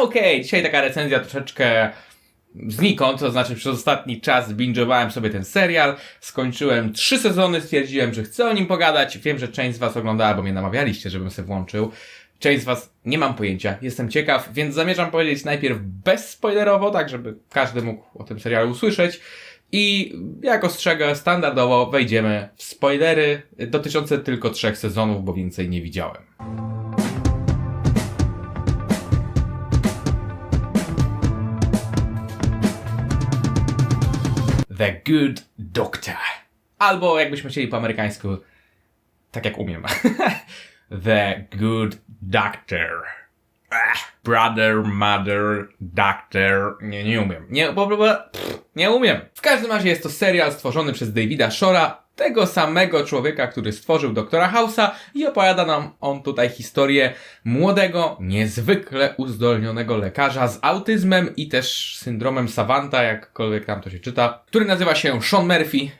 Okej, dzisiaj taka recenzja troszeczkę znikąd, to znaczy przez ostatni czas binge'owałem sobie ten serial, skończyłem trzy sezony, stwierdziłem, że chcę o nim pogadać, wiem, że część z was oglądała, bo mnie namawialiście, żebym sobie włączył. Część z was nie mam pojęcia, jestem ciekaw, więc zamierzam powiedzieć najpierw bezspoilerowo, tak żeby każdy mógł o tym serialu usłyszeć. I jak ostrzegę, standardowo wejdziemy w spoilery dotyczące tylko trzech sezonów, bo więcej nie widziałem. The Good Doctor. Albo jakbyśmy chcieli po amerykańsku, tak jak umiem. The Good Doctor. Brother, mother, doctor. Nie, nie umiem. Nie, po, po, pff, nie umiem. W każdym razie jest to serial stworzony przez Davida Shora, tego samego człowieka, który stworzył Doktora House'a i opowiada nam on tutaj historię młodego, niezwykle uzdolnionego lekarza z autyzmem i też syndromem Savanta, jakkolwiek tam to się czyta, który nazywa się Sean Murphy,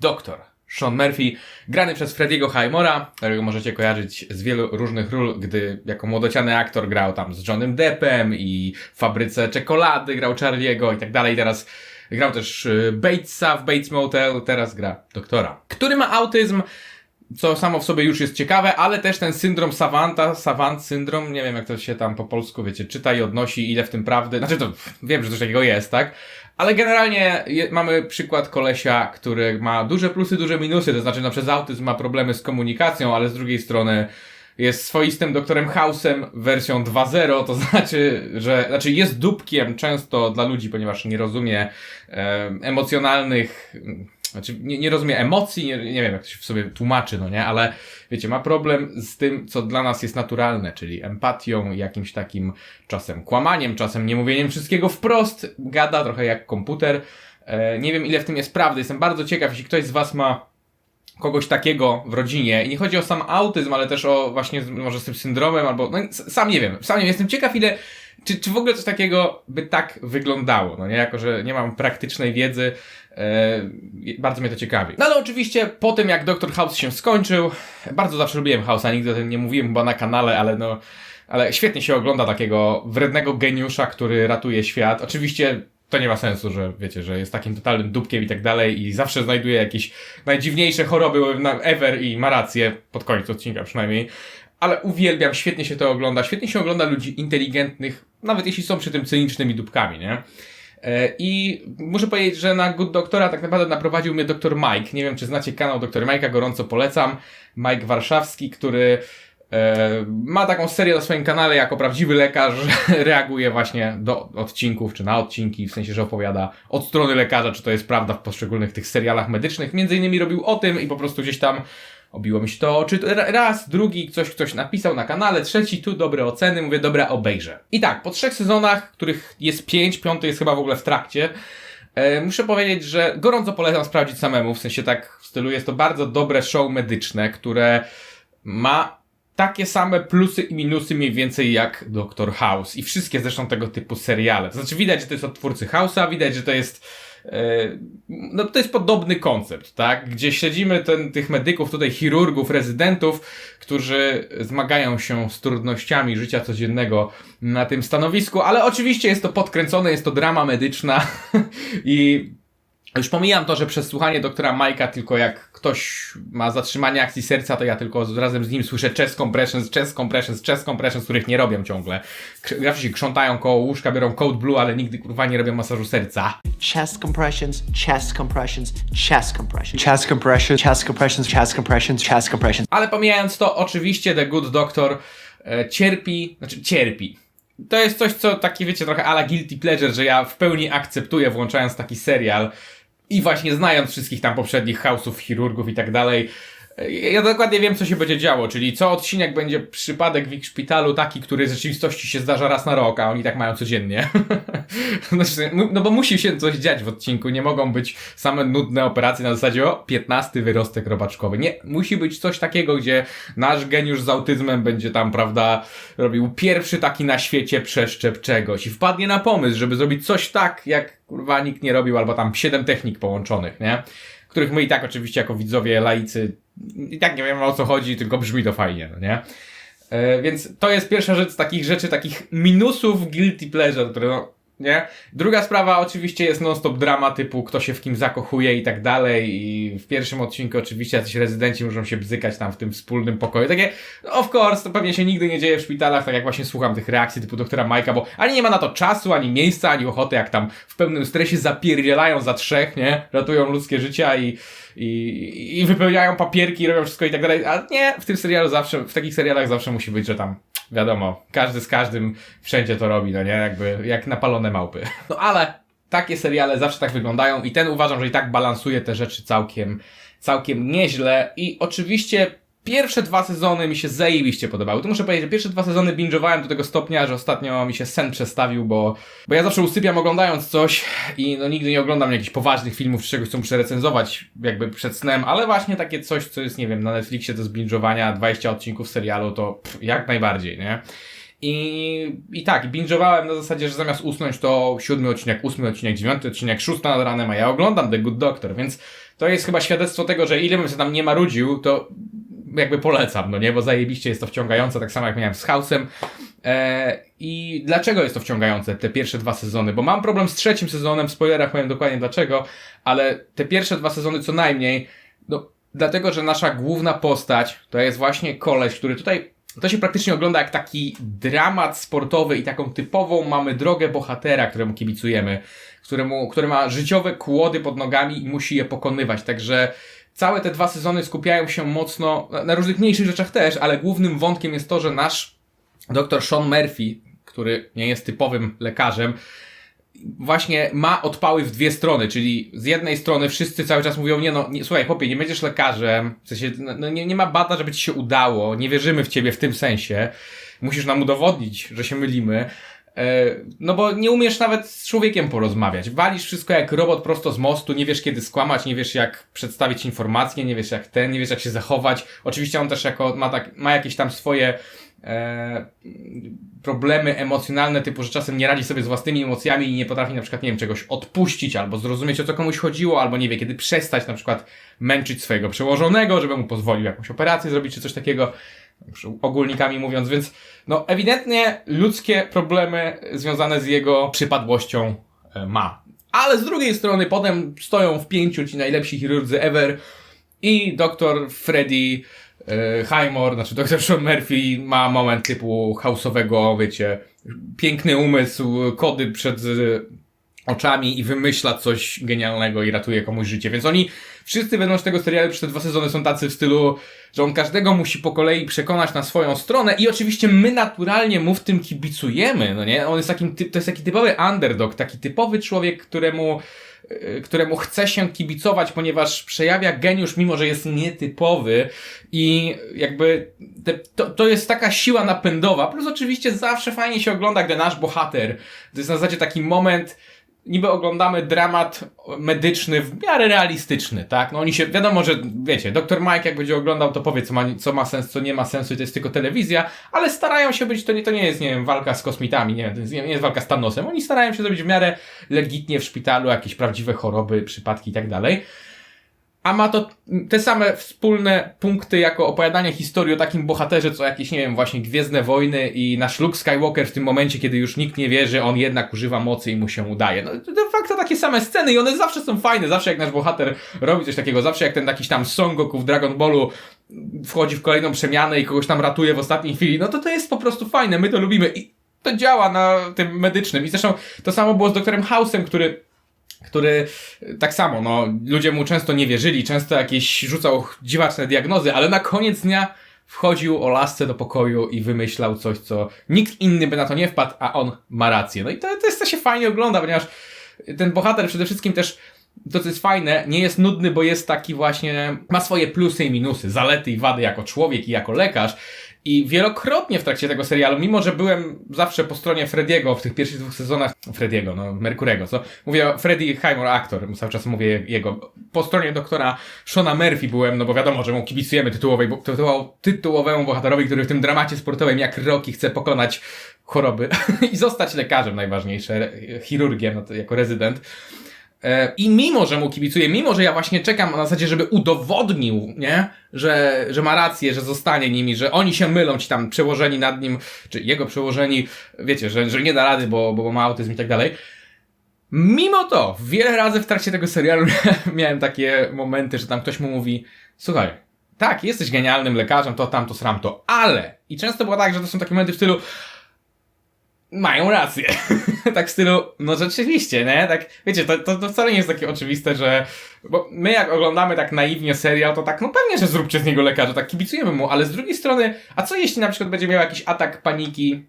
doktor. Sean Murphy, grany przez Frediego Highmora, którego możecie kojarzyć z wielu różnych ról, gdy jako młodociany aktor grał tam z Johnem Deppem i w Fabryce Czekolady grał Charlie'ego i tak dalej. Teraz grał też y, Batesa w Bates Motel, teraz gra doktora, który ma autyzm, co samo w sobie już jest ciekawe, ale też ten syndrom Savanta, Savant syndrom, nie wiem jak to się tam po polsku, wiecie, czyta i odnosi, ile w tym prawdy, znaczy to wiem, że coś takiego jest, tak? Ale generalnie mamy przykład kolesia, który ma duże plusy, duże minusy, to znaczy no przez autyzm ma problemy z komunikacją, ale z drugiej strony jest swoistym doktorem House'em wersją 2.0, to znaczy, że znaczy jest dupkiem często dla ludzi, ponieważ nie rozumie e, emocjonalnych, znaczy nie, nie rozumie emocji, nie, nie wiem jak to się w sobie tłumaczy, no nie, ale wiecie, ma problem z tym, co dla nas jest naturalne, czyli empatią, jakimś takim czasem kłamaniem, czasem nie mówieniem wszystkiego wprost, gada trochę jak komputer. E, nie wiem ile w tym jest prawdy, jestem bardzo ciekaw, jeśli ktoś z Was ma kogoś takiego w rodzinie. I nie chodzi o sam autyzm, ale też o właśnie może z tym syndromem, albo no, sam nie wiem, sam nie wiem. Jestem ciekaw, ile. Czy, czy w ogóle coś takiego by tak wyglądało? No nie, jako że nie mam praktycznej wiedzy, e, bardzo mnie to ciekawi. No ale oczywiście po tym, jak Dr. House się skończył, bardzo zawsze lubiłem House'a, nigdy o tym nie mówiłem chyba na kanale, ale no, ale świetnie się ogląda takiego wrednego geniusza, który ratuje świat. Oczywiście to nie ma sensu, że wiecie, że jest takim totalnym dupkiem i tak dalej i zawsze znajduje jakieś najdziwniejsze choroby ever i ma rację, pod koniec odcinka przynajmniej. Ale uwielbiam, świetnie się to ogląda, świetnie się ogląda ludzi inteligentnych, nawet jeśli są przy tym cynicznymi dupkami, nie? E, I muszę powiedzieć, że na Good Doktora tak naprawdę naprowadził mnie dr Mike. Nie wiem, czy znacie kanał dr Mike'a, gorąco polecam. Mike Warszawski, który ma taką serię na swoim kanale jako prawdziwy lekarz, reaguje właśnie do odcinków, czy na odcinki, w sensie, że opowiada od strony lekarza, czy to jest prawda w poszczególnych tych serialach medycznych. Między innymi robił o tym i po prostu gdzieś tam obiło mi się to oczy. Ra- Raz, drugi, ktoś ktoś napisał na kanale, trzeci, tu dobre oceny, mówię, dobra, obejrzę. I tak, po trzech sezonach, których jest pięć, piąty jest chyba w ogóle w trakcie, E, muszę powiedzieć, że gorąco polecam sprawdzić samemu, w sensie tak w stylu jest to bardzo dobre show medyczne, które ma takie same plusy i minusy mniej więcej jak Doctor House i wszystkie zresztą tego typu seriale. To znaczy widać, że to jest od twórcy House'a, widać, że to jest e, no to jest podobny koncept, tak? Gdzie śledzimy ten, tych medyków, tutaj chirurgów, rezydentów, którzy zmagają się z trudnościami życia codziennego na tym stanowisku, ale oczywiście jest to podkręcone, jest to drama medyczna i już pomijam to, że przez słuchanie doktora Majka tylko jak ktoś ma zatrzymanie akcji serca, to ja tylko z- razem z nim słyszę chest compressions, chest compressions, chest compressions, których nie robią ciągle. Zawsze się krzątają koło łóżka, biorą code blue, ale nigdy kurwa nie robią masażu serca. chest compressions, chest compressions, chest compressions, chest compressions, chest compressions, chest compressions, chest compressions. Ale pomijając to, oczywiście The Good Doctor e, cierpi, znaczy cierpi. To jest coś, co taki, wiecie, trochę ala guilty pleasure, że ja w pełni akceptuję, włączając taki serial i właśnie znając wszystkich tam poprzednich house'ów, chirurgów i tak dalej. Ja dokładnie wiem, co się będzie działo, czyli co odcinek będzie przypadek w ich szpitalu taki, który w rzeczywistości się zdarza raz na rok, a oni tak mają codziennie. Znaczy, no bo musi się coś dziać w odcinku, nie mogą być same nudne operacje na zasadzie o 15 wyrostek robaczkowy. Nie, musi być coś takiego, gdzie nasz geniusz z autyzmem będzie tam, prawda, robił pierwszy taki na świecie przeszczep czegoś i wpadnie na pomysł, żeby zrobić coś tak, jak kurwa nikt nie robił, albo tam siedem technik połączonych, nie? Których my i tak oczywiście jako widzowie, laicy i tak nie wiemy o co chodzi, tylko brzmi to fajnie, no nie? E, więc to jest pierwsza rzecz z takich rzeczy, takich minusów guilty pleasure, które no, nie? Druga sprawa oczywiście jest non-stop drama typu kto się w kim zakochuje i tak dalej i w pierwszym odcinku oczywiście jacyś rezydenci muszą się bzykać tam w tym wspólnym pokoju. Takie, no of course, to pewnie się nigdy nie dzieje w szpitalach, tak jak właśnie słucham tych reakcji typu doktora Majka, bo ani nie ma na to czasu, ani miejsca, ani ochoty, jak tam w pełnym stresie zapierdzielają za trzech, nie? Ratują ludzkie życia i, i, i wypełniają papierki, robią wszystko i tak dalej. A nie, w tym serialu zawsze, w takich serialach zawsze musi być, że tam wiadomo, każdy z każdym wszędzie to robi, no nie? Jakby jak napalone małpy. No ale takie seriale zawsze tak wyglądają i ten uważam, że i tak balansuje te rzeczy całkiem, całkiem nieźle i oczywiście pierwsze dwa sezony mi się zajebiście podobały. Tu muszę powiedzieć, że pierwsze dwa sezony binge'owałem do tego stopnia, że ostatnio mi się sen przestawił, bo, bo ja zawsze usypiam oglądając coś i no nigdy nie oglądam jakichś poważnych filmów czy czegoś, co muszę recenzować jakby przed snem, ale właśnie takie coś, co jest, nie wiem, na Netflixie to z binge'owania 20 odcinków serialu, to pff, jak najbardziej, nie? I, I tak, binge'owałem na zasadzie, że zamiast usnąć to siódmy odcinek, ósmy odcinek, dziewiąty odcinek, szósta nad ranem, a ja oglądam The Good Doctor, więc to jest chyba świadectwo tego, że ile bym się tam nie marudził, to jakby polecam, no nie, bo zajebiście jest to wciągające, tak samo jak miałem z House'em. E, I dlaczego jest to wciągające, te pierwsze dwa sezony? Bo mam problem z trzecim sezonem, w spoilerach powiem dokładnie dlaczego, ale te pierwsze dwa sezony co najmniej, no, dlatego, że nasza główna postać to jest właśnie koleś, który tutaj to się praktycznie ogląda jak taki dramat sportowy i taką typową mamy drogę bohatera, któremu kibicujemy, któremu, który ma życiowe kłody pod nogami i musi je pokonywać. Także całe te dwa sezony skupiają się mocno na- różnych mniejszych rzeczach też, ale głównym wątkiem jest to, że nasz dr Sean Murphy, który nie jest typowym lekarzem, właśnie ma odpały w dwie strony, czyli z jednej strony wszyscy cały czas mówią, nie no, nie, słuchaj chłopie, nie będziesz lekarzem, w sensie, no, no, nie, nie ma bata, żeby ci się udało, nie wierzymy w ciebie w tym sensie, musisz nam udowodnić, że się mylimy, no bo nie umiesz nawet z człowiekiem porozmawiać. Walisz wszystko jak robot prosto z mostu, nie wiesz kiedy skłamać, nie wiesz jak przedstawić informacje, nie wiesz jak ten, nie wiesz jak się zachować. Oczywiście on też jako, ma, tak, ma jakieś tam swoje e, problemy emocjonalne, typu, że czasem nie radzi sobie z własnymi emocjami i nie potrafi na przykład, nie wiem, czegoś odpuścić, albo zrozumieć o co komuś chodziło, albo nie wie kiedy przestać na przykład męczyć swojego przełożonego, żeby mu pozwolił jakąś operację zrobić, czy coś takiego ogólnikami mówiąc, więc no ewidentnie ludzkie problemy związane z jego przypadłością e, ma. Ale z drugiej strony potem stoją w pięciu ci najlepsi chirurdzy ever i doktor Freddy e, Highmore, znaczy doktor Sean Murphy ma moment typu house'owego, wiecie, piękny umysł, kody przed e, oczami i wymyśla coś genialnego i ratuje komuś życie. Więc oni wszyscy wewnątrz tego serialu przez te dwa sezony są tacy w stylu, że on każdego musi po kolei przekonać na swoją stronę i oczywiście my naturalnie mu w tym kibicujemy, no nie? On jest takim, to jest taki typowy underdog, taki typowy człowiek, któremu y, któremu chce się kibicować, ponieważ przejawia geniusz, mimo że jest nietypowy i jakby te, to, to jest taka siła napędowa, plus oczywiście zawsze fajnie się ogląda, gdy nasz bohater, to jest na zasadzie taki moment, niby oglądamy dramat medyczny w miarę realistyczny, tak? No oni się, wiadomo, że wiecie, dr Mike jak będzie oglądał, to powie, co ma, co ma sens, co nie ma sensu i to jest tylko telewizja, ale starają się być, to nie, to nie jest, nie wiem, walka z kosmitami, nie, to nie, nie jest walka z Thanosem, oni starają się zrobić w miarę legitnie w szpitalu, jakieś prawdziwe choroby, przypadki i tak dalej. A ma to te same wspólne punkty jako opowiadanie historii o takim bohaterze, co jakieś, nie wiem, właśnie Gwiezdne Wojny i nasz Luke Skywalker w tym momencie, kiedy już nikt nie wierzy, on jednak używa mocy i mu się udaje. No de facto takie same sceny i one zawsze są fajne, zawsze jak nasz bohater robi coś takiego, zawsze jak ten jakiś tam Son Goku w Dragon Ballu wchodzi w kolejną przemianę i kogoś tam ratuje w ostatniej chwili, no to to jest po prostu fajne, my to lubimy i to działa na tym medycznym. I zresztą to samo było z doktorem House'em, który który tak samo, no, ludzie mu często nie wierzyli, często jakieś rzucał dziwaczne diagnozy, ale na koniec dnia wchodził o lasce do pokoju i wymyślał coś, co nikt inny by na to nie wpadł, a on ma rację. No i to, to jest to się fajnie ogląda, ponieważ ten bohater przede wszystkim też to, co jest fajne, nie jest nudny, bo jest taki właśnie, ma swoje plusy i minusy, zalety i wady jako człowiek i jako lekarz. I wielokrotnie w trakcie tego serialu, mimo że byłem zawsze po stronie Frediego w tych pierwszych dwóch sezonach, Frediego, no, Merkurego, co? Mówię Freddy Highmore, aktor, cały czas mówię jego. Po stronie doktora Shona Murphy byłem, no bo wiadomo, że mu kibicujemy tytułowej, tytułowo- tytułowemu bohaterowi, który w tym dramacie sportowym jak Rocky chce pokonać choroby i zostać lekarzem najważniejsze, chirurgiem no jako rezydent. E, I mimo, że mu kibicuję, mimo, że ja właśnie czekam na zasadzie, żeby udowodnił, nie? Że, że ma rację, że zostanie nimi, że oni się mylą, ci tam przełożeni nad nim, czy jego przełożeni, wiecie, że, że nie da rady, bo, bo ma autyzm i tak dalej. Mimo to, wiele razy w trakcie tego serialu miałem takie momenty, że tam ktoś mu mówi, słuchaj, tak, jesteś genialnym lekarzem, to tamto, sram to, ale, i często było tak, że to są takie momenty w stylu, mają rację. tak w stylu, no rzeczywiście, nie? Tak, wiecie, to, to, to wcale nie jest takie oczywiste, że, bo my jak oglądamy tak naiwnie serial, to tak, no pewnie, że zróbcie z niego lekarza, tak kibicujemy mu, ale z drugiej strony, a co jeśli na przykład będzie miał jakiś atak paniki,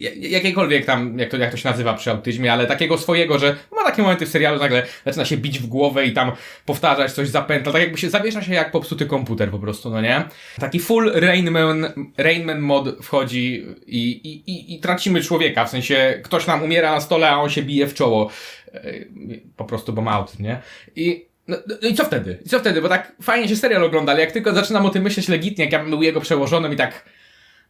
ja- jakiekolwiek tam, jak to, jak to się nazywa przy autyzmie, ale takiego swojego, że ma takie momenty w serialu, nagle zaczyna się bić w głowę i tam powtarzać coś zapętla, tak jakby się zawiesza się jak popsuty komputer po prostu, no nie? Taki full Rainman, Rainman mod wchodzi i, i, i, i tracimy człowieka, w sensie ktoś nam umiera na stole, a on się bije w czoło. E, Po prostu, bo ma nie? I no, no i co wtedy? I co wtedy? Bo tak fajnie się serial ogląda, ale jak tylko zaczynam o tym myśleć legitnie, jak ja bym był jego przełożonym i tak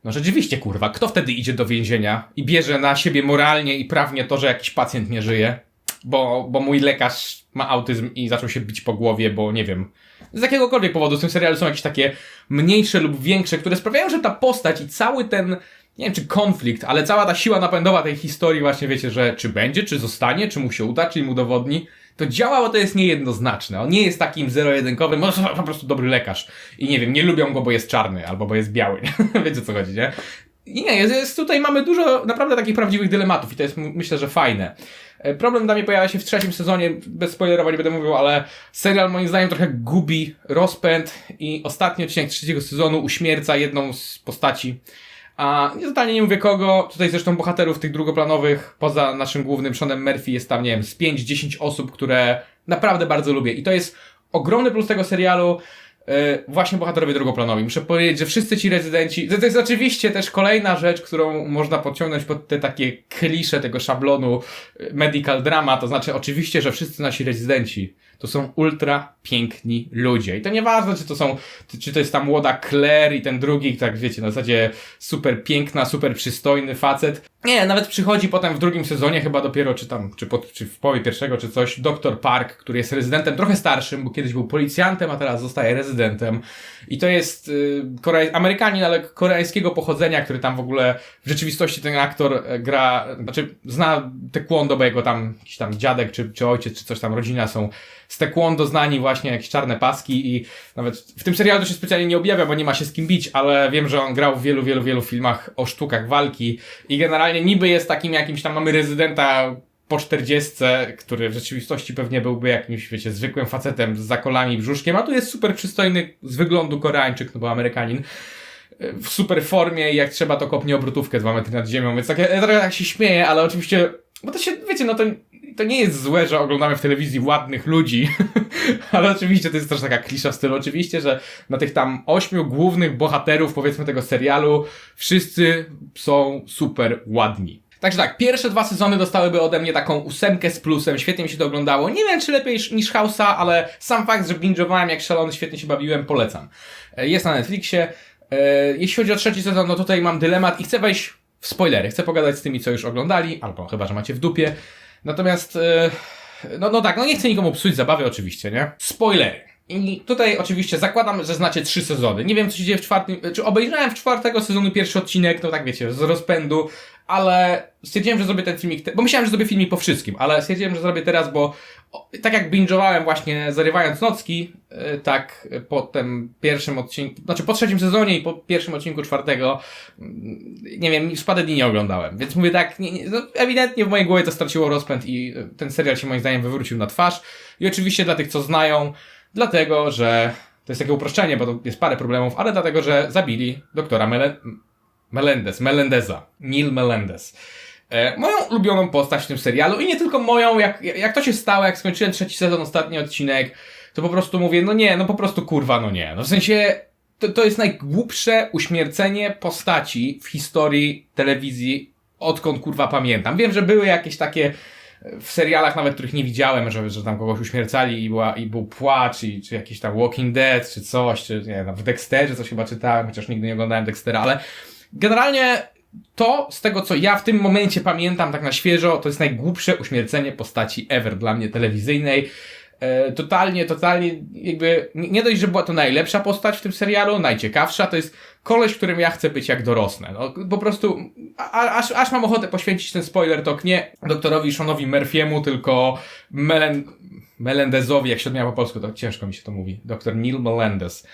no rzeczywiście, kurwa, kto wtedy idzie do więzienia i bierze na siebie moralnie i prawnie to, że jakiś pacjent nie żyje, bo, bo mój lekarz ma autyzm i zaczął się bić po głowie, bo nie wiem, z jakiegokolwiek powodu w tym serialu są jakieś takie mniejsze lub większe, które sprawiają, że ta postać i cały ten, nie wiem czy konflikt, ale cała ta siła napędowa tej historii właśnie wiecie, że czy będzie, czy zostanie, czy mu się uda, czy im udowodni, to działa, bo to jest niejednoznaczne. On nie jest takim zero-jedynkowym, może po prostu dobry lekarz. I nie wiem, nie lubią go, bo jest czarny, albo bo jest biały. Wiecie co chodzi, nie? I nie, jest, tutaj mamy dużo naprawdę takich prawdziwych dylematów i to jest myślę, że fajne. E, Problem dla mnie pojawia się w trzecim sezonie, bez spoilerowania nie będę mówił, ale serial moim zdaniem trochę gubi rozpęd i ostatni odcinek trzeciego sezonu uśmierca jedną z postaci. A nie totalnie nie mówię kogo, tutaj zresztą bohaterów tych drugoplanowych, poza naszym głównym Seanem Murphy jest tam, nie wiem, z 5-10 osób, które naprawdę bardzo lubię. I to jest ogromny plus tego serialu, właśnie bohaterowie drugoplanowi. Muszę powiedzieć, że wszyscy ci rezydenci, to, jest oczywiście też kolejna rzecz, którą można podciągnąć pod te takie klisze tego szablonu yy, medical drama, to znaczy oczywiście, że wszyscy nasi rezydenci to są ultra piękni ludzie. I to nieważne, czy to są, czy to jest ta młoda Claire i ten drugi, tak wiecie, na zasadzie super piękna, super przystojny facet. Nie, nawet przychodzi potem w drugim sezonie, chyba dopiero, czy tam, czy, pod, czy w połowie pierwszego, czy coś, doktor Park, który jest rezydentem trochę starszym, bo kiedyś był policjantem, a teraz zostaje rezydentem. I to jest y, Korea- Amerykanin, ale koreańskiego pochodzenia, który tam w ogóle w rzeczywistości ten aktor e, gra, znaczy zna taekwondo, bo jego tam jakiś tam dziadek, czy, czy ojciec, czy coś tam, rodzina są z taekwondo znani właśnie, jakieś czarne paski i nawet w tym serialu to się specjalnie nie objawia, bo nie ma się z kim bić, ale wiem, że on grał w wielu, wielu, wielu filmach o sztukach walki i generalnie niby jest takim jakimś tam, mamy rezydenta po 40, który w rzeczywistości pewnie byłby jakimś, wiecie, zwykłym facetem z zakolami i brzuszkiem, a tu jest super przystojny z wyglądu Koreańczyk, no bo Amerykanin w super formie i jak trzeba to kopnie obrotówkę dwa metry nad ziemią, więc tak, ja trochę tak się śmieję, ale oczywiście, bo to się, wiecie, no to, to nie jest złe, że oglądamy w telewizji ładnych ludzi, ale oczywiście to jest też taka klisza w stylu, oczywiście, że na tych tam ośmiu głównych bohaterów, powiedzmy, tego serialu, wszyscy są super ładni. Także tak, pierwsze dwa sezony dostałyby ode mnie taką ósemkę z plusem, świetnie mi się to oglądało. Nie wiem, czy lepiej niż House'a, ale sam fakt, że binge'owałem jak szalony, świetnie się bawiłem, polecam. E, Jest na Netflixie. E, Jeśli chodzi o trzeci sezon, no tutaj mam dylemat i chcę wejść w spoilery. Chcę pogadać z tymi, co już oglądali, albo chyba, że macie w dupie. Natomiast, e, no, no tak, no nie chcę nikomu psuć zabawy oczywiście, nie? Spoilery. I tutaj oczywiście zakładam, że znacie trzy sezony. Nie wiem, co się dzieje w czwartym, czy obejrzałem w czwartego sezonu pierwszy odcinek, no tak wiecie, z rozpędu, ale stwierdziłem, że zrobię ten filmik, te- bo myślałem, że zrobię filmik po wszystkim, ale stwierdziłem, że zrobię teraz, bo tak jak binge'owałem właśnie zarywając nocki, y, tak po tym pierwszym odcinku, znaczy po trzecim sezonie i po pierwszym odcinku czwartego, mm, nie wiem, parę dni nie oglądałem, więc mówię tak, nie, nie, no, ewidentnie w mojej głowie to straciło rozpęd i y, ten serial się moim zdaniem wywrócił na twarz. I oczywiście dla tych, co znają, dlatego, że to jest takie uproszczenie, bo to jest parę problemów, ale dlatego, że zabili doktora Mele Melendez, Melendeza, Neil Melendez. E, moją ulubioną postać w tym serialu i nie tylko moją, jak, jak to się stało, jak skończyłem trzeci sezon, ostatni odcinek, to po prostu mówię, no nie, no po prostu kurwa, no nie. No w sensie, to, to jest najgłupsze uśmiercenie postaci w historii telewizji, odkąd kurwa pamiętam. Wiem, że były jakieś takie w serialach nawet, których nie widziałem, że, że tam kogoś uśmiercali i, była, i był płacz, i, czy jakiś tam Walking Dead, czy coś, czy nie wiem, w Dexterze coś chyba czytałem, chociaż nigdy nie oglądałem Dextera, ale generalnie to, z tego co ja w tym momencie pamiętam tak na świeżo, to jest najgłupsze uśmiercenie postaci ever dla mnie telewizyjnej. E, totalnie, totalnie jakby, nie dość, że była to najlepsza postać w tym serialu, najciekawsza, to jest koleś, którym ja chcę być jak dorosnę. No, po prostu, a- aż, aż mam ochotę poświęcić ten spoiler talk nie doktorowi Seanowi Murphy'emu, tylko Melen, Melendezowi, jak się odmienia po polsku, to ciężko mi się to mówi. Doktor Neil Melendez.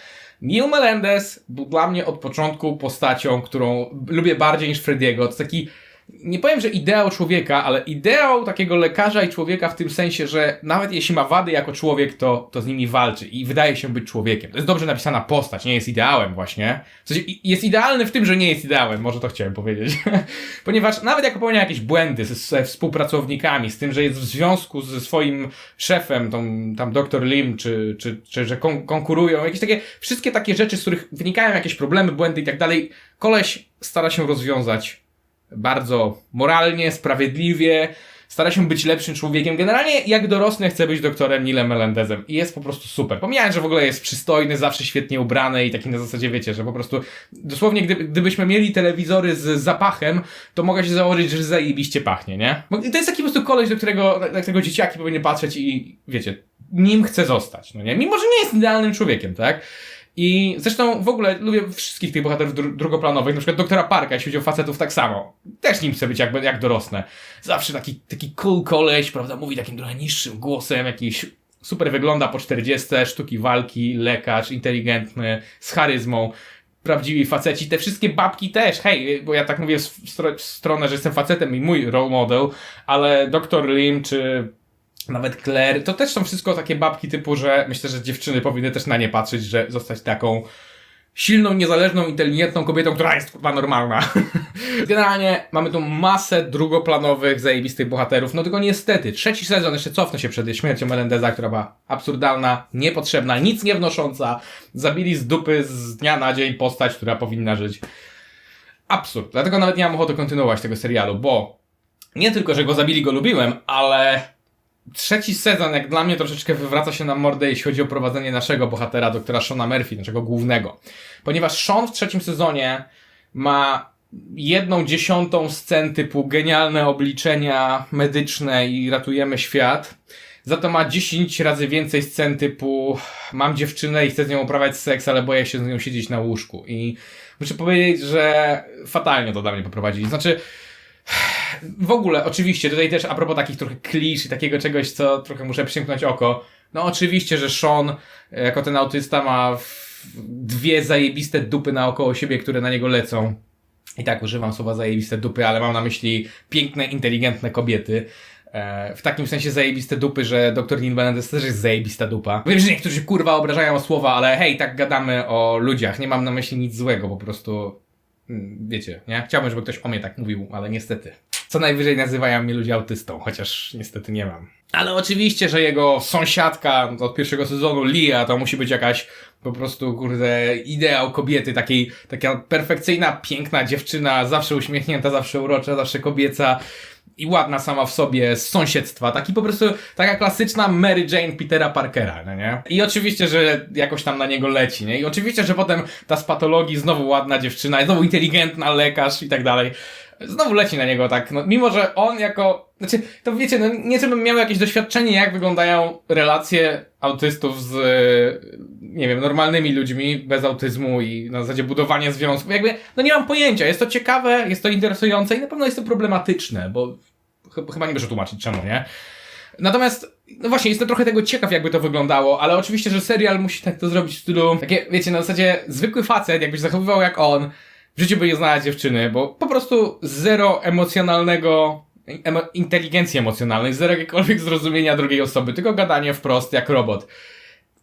Neil Melendez był dla mnie od początku postacią, którą lubię bardziej niż Frediego. To taki, nie powiem, że ideał człowieka, ale ideał takiego lekarza i człowieka w tym sensie, że nawet jeśli ma wady jako człowiek, to, to z nimi walczy i wydaje się być człowiekiem. To jest dobrze napisana postać, nie jest ideałem właśnie. W sensie jest idealny w tym, że nie jest ideałem, może to chciałem powiedzieć. Ponieważ nawet jak popełnia jakieś błędy ze, ze współpracownikami, z tym, że jest w związku ze swoim szefem, tą, tam dr Lim, czy, czy, czy że kon konkurują, jakieś takie, wszystkie takie rzeczy, z których wynikają jakieś problemy, błędy i tak dalej, koleś stara się rozwiązać bardzo moralnie, sprawiedliwie, stara się być lepszym człowiekiem. Generalnie jak dorosnę chcę być doktorem Nilem Melendezem i jest po prostu super. Pomijając, że w ogóle jest przystojny, zawsze świetnie ubrany i taki na zasadzie wiecie, że po prostu dosłownie gdyby, gdybyśmy mieli telewizory z zapachem, to mogę się założyć, że zajebiście pachnie, nie? To jest taki po prostu koleś, do którego, na którego dzieciaki powinny patrzeć i wiecie, nim chce zostać, no nie? Mimo, że nie jest idealnym człowiekiem, tak? I zresztą w ogóle lubię wszystkich tych bohaterów dru drugoplanowych, na przykład doktora Parka, jeśli chodzi o facetów, tak samo. Też nim chcę być, jak, jak dorosnę. Zawsze taki, taki cool koleś, prawda, mówi takim trochę niższym głosem, jakiś super wygląda po 40, sztuki walki, lekarz, inteligentny, z charyzmą. Prawdziwi faceci, te wszystkie babki też, hej, bo ja tak mówię w, stro- w stronę, że jestem facetem i mój role model, ale doktor Lim czy nawet Claire, to też są wszystko takie babki typu, że myślę, że dziewczyny powinny też na nie patrzeć, że zostać taką silną, niezależną, inteligentną kobietą, która jest chyba normalna. Generalnie mamy tu masę drugoplanowych, zajebistych bohaterów, no tylko niestety, trzeci sezon, jeszcze cofnę się przed śmiercią Melendeza, która była absurdalna, niepotrzebna, nic nie wnosząca, zabili z dupy z dnia na dzień postać, która powinna żyć. Absurd. Dlatego nawet nie mam ochoty kontynuować tego serialu, bo nie tylko, że go zabili, go lubiłem, ale trzeci sezon, jak dla mnie, troszeczkę wywraca się na mordę, jeśli chodzi o prowadzenie naszego bohatera, doktora Shona Murphy, naszego głównego. Ponieważ Sean w trzecim sezonie ma jedną dziesiątą scen typu genialne obliczenia medyczne i ratujemy świat. Za to ma 10 razy więcej scen typu mam dziewczynę i chcę z nią uprawiać seks, ale boję się z nią siedzieć na łóżku. I muszę powiedzieć, że fatalnie to dla mnie poprowadzili. Znaczy, w ogóle, oczywiście, tutaj też a propos takich trochę klisz i takiego czegoś, co trochę muszę przymknąć oko. No oczywiście, że Sean, e, jako ten autysta, ma dwie zajebiste dupy naokoło siebie, które na niego lecą. I tak używam słowa zajebiste dupy, ale mam na myśli piękne, inteligentne kobiety. E, w takim sensie zajebiste dupy, że dr Neil Menendez też jest zajebista dupa. Wiem, że niektórzy kurwa obrażają słowa, ale hej, tak gadamy o ludziach. Nie mam na myśli nic złego, po prostu wiecie, nie? Chciałbym, żeby ktoś o mnie tak mówił, ale niestety. Co najwyżej nazywają mnie ludzie autystą, chociaż niestety nie mam. Ale oczywiście, że jego sąsiadka od pierwszego sezonu, Lia, to musi być jakaś po prostu, kurde, ideał kobiety, takiej, taka perfekcyjna, piękna dziewczyna, zawsze uśmiechnięta, zawsze urocza, zawsze kobieca i ładna sama w sobie z sąsiedztwa. Taki po prostu, taka klasyczna Mary Jane Petera Parkera, no nie? I oczywiście, że jakoś tam na niego leci, nie? I oczywiście, że potem ta z patologii znowu ładna dziewczyna, znowu inteligentna lekarz i tak dalej. Znowu leci na niego tak, no, mimo że on jako, znaczy, to wiecie, no nie żebym miał jakieś doświadczenie, jak wyglądają relacje autystów z, nie wiem, normalnymi ludźmi bez autyzmu i na zasadzie budowania związków. Jakby, no nie mam pojęcia. Jest to ciekawe, jest to interesujące i na pewno jest to problematyczne, bo chyba nie muszę tłumaczyć czemu, nie? Natomiast, no właśnie, jestem trochę tego ciekaw, jakby to wyglądało, ale oczywiście, że serial musi tak to zrobić w stylu, takie, wiecie, na zasadzie zwykły facet, jakby się zachowywał jak on, w życiu by nie znała dziewczyny, bo po prostu zero emocjonalnego, emo, inteligencji emocjonalnej, zero jakiegokolwiek zrozumienia drugiej osoby, tylko gadanie wprost jak robot.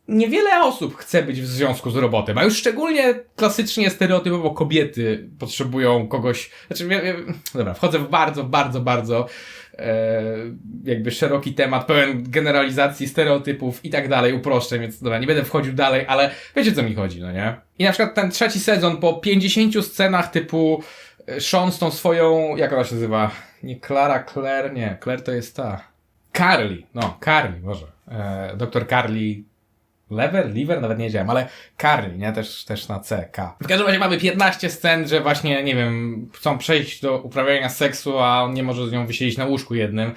Niewiele osób chce być w związku z robotem, a już szczególnie klasycznie, stereotypowo kobiety potrzebują kogoś, znaczy, ja, ja, dobra, wchodzę w bardzo, bardzo, bardzo e, jakby szeroki temat, pełen generalizacji, stereotypów i tak dalej, uproszczeń, więc dobra, nie będę wchodził dalej, ale wiecie co mi chodzi, no nie? I na przykład ten trzeci sezon po 50 scenach typu e, Sean z tą swoją, jak ona się nazywa? Nie Clara, Claire, nie, Claire to jest ta. Carly, no, Carly, może. E, doktor Carly Lever, liver, nawet nie wiedziałem, ale Carly, nie? Też, też na C, K. W każdym razie mamy 15 scen, że właśnie, nie wiem, chcą przejść do uprawiania seksu, a on nie może z nią wysiedzieć na łóżku jednym.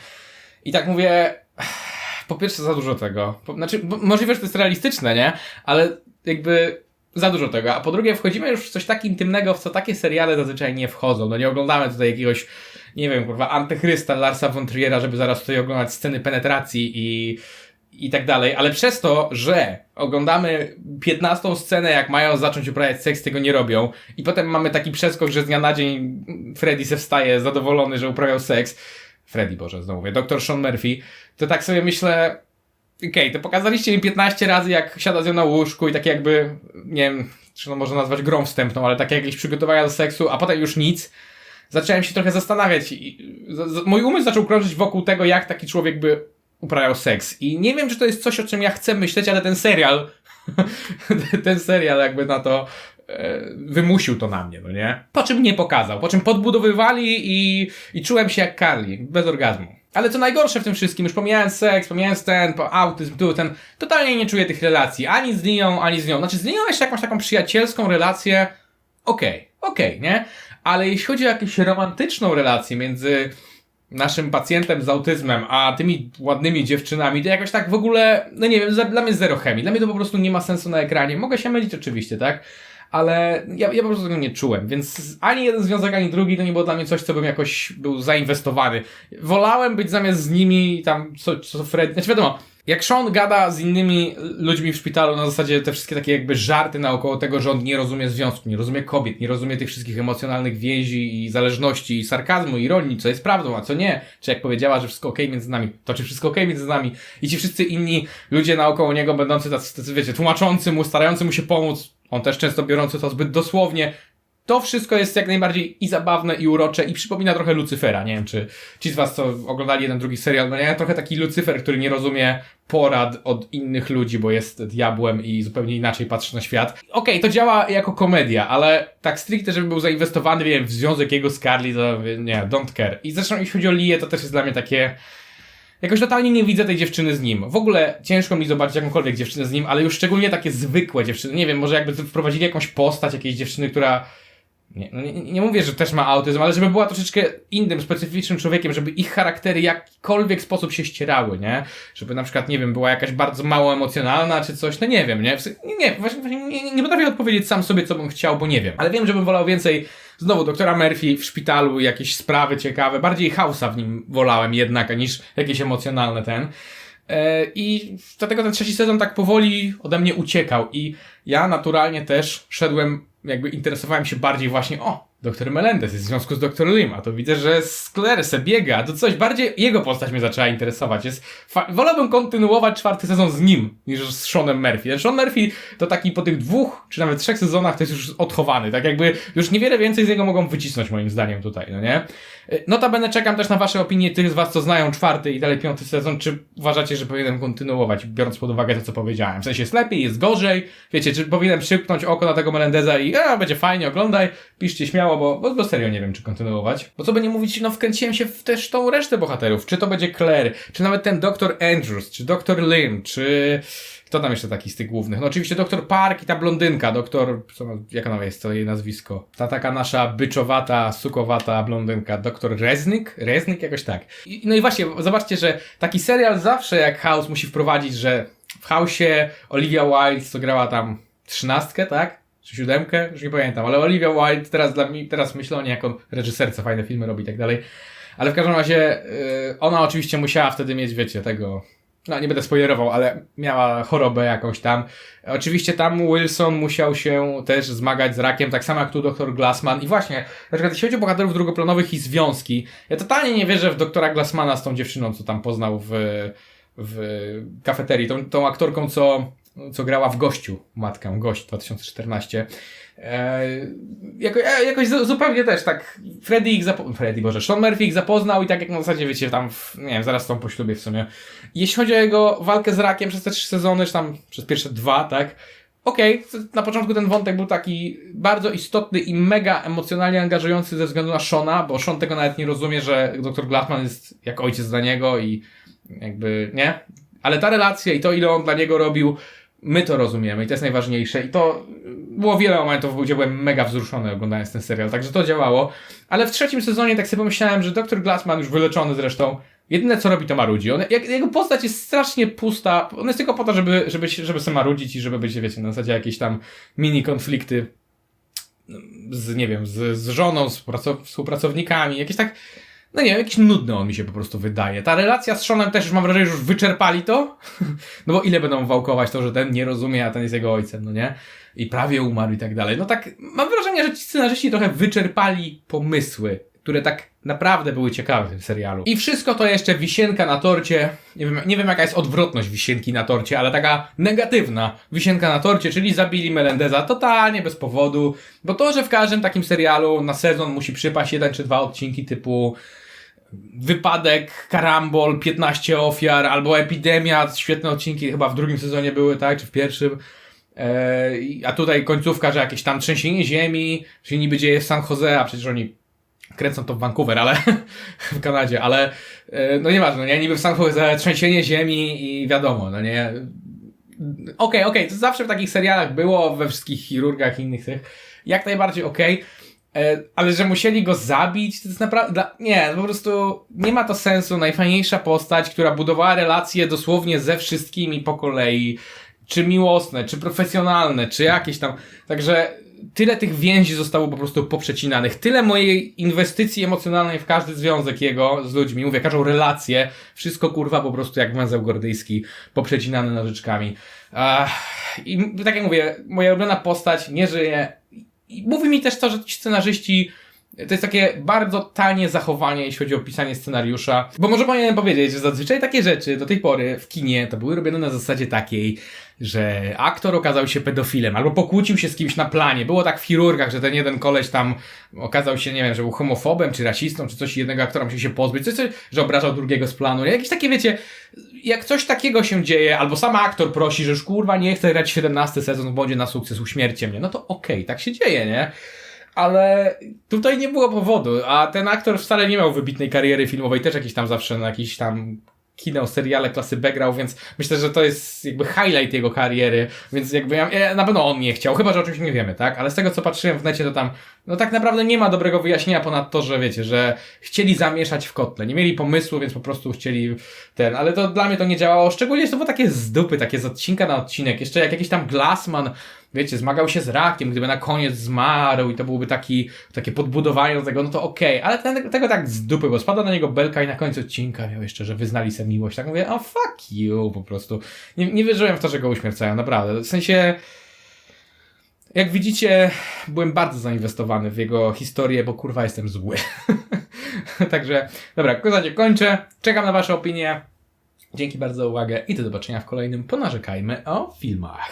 I tak mówię, po pierwsze za dużo tego. Po, znaczy, możliwe, że to jest realistyczne, nie? Ale jakby za dużo tego. A po drugie, wchodzimy już w coś tak intymnego, w co takie seriale zazwyczaj nie wchodzą. No nie oglądamy tutaj jakiegoś, nie wiem, kurwa, antychrysta Larsa von Triera, żeby zaraz tutaj oglądać sceny penetracji i, i tak dalej. Ale przez to, że oglądamy 15 scenę, jak mają zacząć uprawiać seks, tego nie robią. I potem mamy taki przeskok, że z dnia na dzień Freddy se wstaje zadowolony, że uprawiał seks. Freddy, Boże, znowu mówię, doktor Sean Murphy. To tak sobie myślę, Okej, to pokazaliście mi 15 razy, jak siada z nią na łóżku i tak jakby, nie wiem, czy to można nazwać grą wstępną, ale takie jakieś przygotowania do seksu, a potem już nic. Zacząłem się trochę zastanawiać i mój umysł zaczął krążyć wokół tego, jak taki człowiek by uprawiał seks. I nie wiem, czy to jest coś, o czym ja chcę myśleć, ale ten serial, ten serial jakby na to e, wymusił to na mnie, no nie? Po czym nie pokazał, po czym podbudowywali i, i czułem się jak Carly, bez orgazmu. Ale co najgorsze w tym wszystkim, już pomijając seks, pomijając ten, po autyzm, tu, ten, totalnie nie czuję tych relacji, ani z nią, ani z nią. Znaczy z nią jeszcze jakąś taką przyjacielską relację, okej, okej, nie? Ale jeśli chodzi o jakąś romantyczną relację między naszym pacjentem z autyzmem, a tymi ładnymi dziewczynami, to jakoś tak w ogóle, no nie wiem, dla mnie zero chemii. Dla mnie to po prostu nie ma sensu na ekranie. Mogę się mylić oczywiście, tak? Ale ja, ja po prostu tego nie czułem, więc ani jeden związek, ani drugi to nie było dla mnie coś, co bym jakoś był zainwestowany. Wolałem być zamiast z nimi tam, co, co Fred, znaczy wiadomo, jak Sean gada z innymi ludźmi w szpitalu, na zasadzie te wszystkie takie jakby żarty naokoło tego, że on nie rozumie związku, nie rozumie kobiet, nie rozumie tych wszystkich emocjonalnych więzi i zależności, i sarkazmu, i ironii, co jest prawdą, a co nie. Czy jak powiedziała, że wszystko okej między nami, to czy wszystko okej między nami. I ci wszyscy inni ludzie naokoło niego, będący tacy, tacy wiecie, tłumaczący mu, starający mu się pomóc, on też często biorący to zbyt dosłownie, to wszystko jest jak najbardziej i zabawne, i urocze, i przypomina trochę Lucyfera. Nie wiem, czy ci z Was, co oglądali jeden, drugi serial, no ja trochę taki Lucyfer, który nie rozumie porad od innych ludzi, bo jest diabłem i zupełnie inaczej patrzy na świat. Okej, to działa jako komedia, ale tak stricte, żeby był zainwestowany, wiem, w związek jego z Carly, to nie, don't care. I zresztą jeśli chodzi o Lię, to też jest dla mnie takie... Jakoś totalnie nie widzę tej dziewczyny z nim. W ogóle ciężko mi zobaczyć jakąkolwiek dziewczynę z nim, ale już szczególnie takie zwykłe dziewczyny. Nie wiem, może jakby wprowadzili jakąś postać jakiejś dziewczyny, która nie, no nie, nie mówię, że też ma autyzm, ale żeby była troszeczkę innym, specyficznym człowiekiem, żeby ich charaktery jakikolwiek sposób się ścierały, nie? Żeby na przykład, nie wiem, była jakaś bardzo mało emocjonalna czy coś, no nie wiem, nie? Nie, nie, właśnie, właśnie nie, nie potrafię odpowiedzieć sam sobie, co bym chciał, bo nie wiem. Ale wiem, że bym wolał więcej, znowu, doktora Murphy w szpitalu, jakieś sprawy ciekawe, bardziej House'a w nim wolałem jednak, niż jakieś emocjonalne ten. E, I dlatego ten trzeci sezon tak powoli ode mnie uciekał i ja naturalnie też szedłem, jakby interesowałem się bardziej właśnie, o, doktor Melendez jest w związku z doktor Lim, a to widzę, że Skler se biega, to coś bardziej jego postać mnie zaczęła interesować. Jest fa- Wolałbym kontynuować czwarty sezon z nim, niż z Seanem Murphy. Ten Sean Murphy to taki po tych dwóch, czy nawet trzech sezonach to jest już odchowany, tak jakby już niewiele więcej z niego mogą wycisnąć moim zdaniem tutaj, no nie? E, Notabene czekam też na wasze opinie tych z was, co znają czwarty i dalej piąty sezon, czy uważacie, że powinienem kontynuować, biorąc pod uwagę to, co powiedziałem. W sensie jest lepiej, jest gorzej, wiecie, czy powinienem przymknąć oko na tego Melendeza i a, będzie fajnie, oglądaj, piszcie śmiało, bo, bo, bo serio nie wiem, czy kontynuować. Bo co by nie mówić, no wkręciłem się w też tą resztę bohaterów, czy to będzie Claire, czy nawet ten doktor Andrews, czy doktor Lim, czy... Kto tam jeszcze taki z tych głównych? No oczywiście doktor Park i ta blondynka, doktor, co, jak ona jest, to jej nazwisko? Ta taka nasza byczowata, sukowata blondynka, doktor Reznik? Reznik jakoś tak. I, no i właśnie, zobaczcie, że taki serial zawsze jak House musi wprowadzić, że w House'ie Olivia Wilde, co grała tam trzynastkę, tak? Czy siódemkę? Już nie pamiętam, ale Olivia Wilde teraz dla mnie, teraz myślę o niej jako reżyserce, fajne filmy robi i tak dalej. Ale w każdym razie yy, ona oczywiście musiała wtedy mieć, wiecie, tego no nie będę spoilerował, ale miała chorobę jakąś tam. Oczywiście tam Wilson musiał się też zmagać z rakiem, tak samo jak tu doktor Glassman. I właśnie, na przykład jeśli chodzi o bohaterów drugoplanowych i związki, ja totalnie nie wierzę w doktora Glassmana z tą dziewczyną, co tam poznał w, w kafeterii, tą, tą aktorką, co, co grała w Gościu, matkę, Gość 2014. E, jako, e, jakoś zu, zupełnie też tak Freddy ich zapo- Freddy, Boże, Sean Murphy ich zapoznał i tak jak na zasadzie, wiecie, tam, w, nie wiem, zaraz są po ślubie w sumie. Jeśli chodzi o jego walkę z rakiem przez te trzy sezony, czy tam przez pierwsze dwa, tak, okej, na początku ten wątek był taki bardzo istotny i mega emocjonalnie angażujący ze względu na Shona, bo Sean tego nawet nie rozumie, że dr Glassman jest jak ojciec dla niego i jakby, nie? Ale ta relacja i to, ile on dla niego robił, My to rozumiemy i to jest najważniejsze. I to było wiele momentów, gdzie byłem mega wzruszony oglądając ten serial, także to działało. Ale w trzecim sezonie tak sobie pomyślałem, że dr Glassman, już wyleczony zresztą, jedyne co robi to marudzi. On, jak, jego postać jest strasznie pusta. On jest tylko po to, żeby, żeby, żeby sobie marudzić i żeby być, wiecie, na zasadzie jakieś tam mini konflikty z, nie wiem, z, z żoną, z praco- współpracownikami, jakieś tak, no nie wiem, jakiś nudny on mi się po prostu wydaje. Ta relacja z Seanem też już mam wrażenie, że już wyczerpali to, no bo ile będą wałkować to, że ten nie rozumie, a ten jest jego ojcem, no nie? I prawie umarł i tak dalej. No tak, mam wrażenie, że ci scenarzyści trochę wyczerpali pomysły, które tak naprawdę były ciekawe w tym serialu. I wszystko to jeszcze wisienka na torcie. Nie wiem, nie wiem jaka jest odwrotność wisienki na torcie, ale taka negatywna wisienka na torcie, czyli zabili Melendeza totalnie bez powodu. Bo to, że w każdym takim serialu na sezon musi przypaść jeden czy dwa odcinki typu wypadek, karambol, 15 ofiar, albo epidemia, świetne odcinki chyba w drugim sezonie były, tak, czy w pierwszym. E, i- a tutaj końcówka, że jakieś tam trzęsienie ziemi, się niby dzieje w San Jose, a przecież oni kręcą to w Vancouver, ale w Kanadzie, ale e, no nieważne, nie? Niby w San Jose trzęsienie ziemi i wiadomo, no nie? Okej, okej, to zawsze w takich serialach było, we wszystkich chirurgach i innych tych, jak najbardziej okej, E, ale że musieli go zabić, to jest naprawdę. Nie, po prostu nie ma to sensu. Najfajniejsza postać, która budowała relacje dosłownie ze wszystkimi po kolei, czy miłosne, czy profesjonalne, czy jakieś tam. Także tyle tych więzi zostało po prostu poprzecinanych. Tyle mojej inwestycji emocjonalnej w każdy związek jego z ludźmi, mówię, każdą relację, wszystko kurwa po prostu jak węzeł gordyjski, poprzecinane nożyczkami. I tak jak mówię, moja ulubiona postać nie żyje. I mówi mi też to, że ci scenarzyści to jest takie bardzo tanie zachowanie, jeśli chodzi o pisanie scenariusza. Bo może powinienem powiedzieć, że zazwyczaj takie rzeczy do tej pory w kinie to były robione na zasadzie takiej, że aktor okazał się pedofilem albo pokłócił się z kimś na planie. Było tak w chirurgach, że ten jeden koleś tam okazał się, nie wiem, że był homofobem czy rasistą, czy coś jednego aktora musiał się pozbyć, coś, coś, że obrażał drugiego z planu. Jakieś takie, wiecie, jak coś takiego się dzieje, albo sam aktor prosi, że już kurwa nie chce grać 17 sezon w Bondzie na sukces, uśmiercie mnie, no to okej, tak się dzieje, nie? Ale tutaj nie było powodu, a ten aktor wcale nie miał wybitnej kariery filmowej, też jakiś tam zawsze na jakiś tam kino, seriale klasy B grał, więc myślę, że to jest jakby highlight jego kariery, więc jakby ja, na pewno on nie chciał, chyba, że oczywiście nie wiemy, tak? Ale z tego, co patrzyłem w necie, to tam, no tak naprawdę nie ma dobrego wyjaśnienia ponad to, że wiecie, że chcieli zamieszać w kotle, nie mieli pomysłu, więc po prostu chcieli ten, ale to dla mnie to nie działało, szczególnie, że to było takie z dupy, takie z odcinka na odcinek, jeszcze jak jakiś tam Glassman, wiecie, zmagał się z rakiem, gdyby na koniec zmarł i to byłby taki, takie podbudowanie do tego, no to okej, ale ten, tego tak z dupy, bo spada na niego belka i na końcu odcinka miał jeszcze, że wyznali sobie miłość, tak mówię, o fuck you, po prostu. Nie, nie wierzyłem w to, że go uśmiercają, naprawdę. W sensie, jak widzicie, byłem bardzo zainwestowany w jego historię, bo kurwa jestem zły. Także, dobra, zasadzie kończę, czekam na wasze opinie. Dzięki bardzo za uwagę i do zobaczenia w kolejnym Ponarzekajmy o filmach.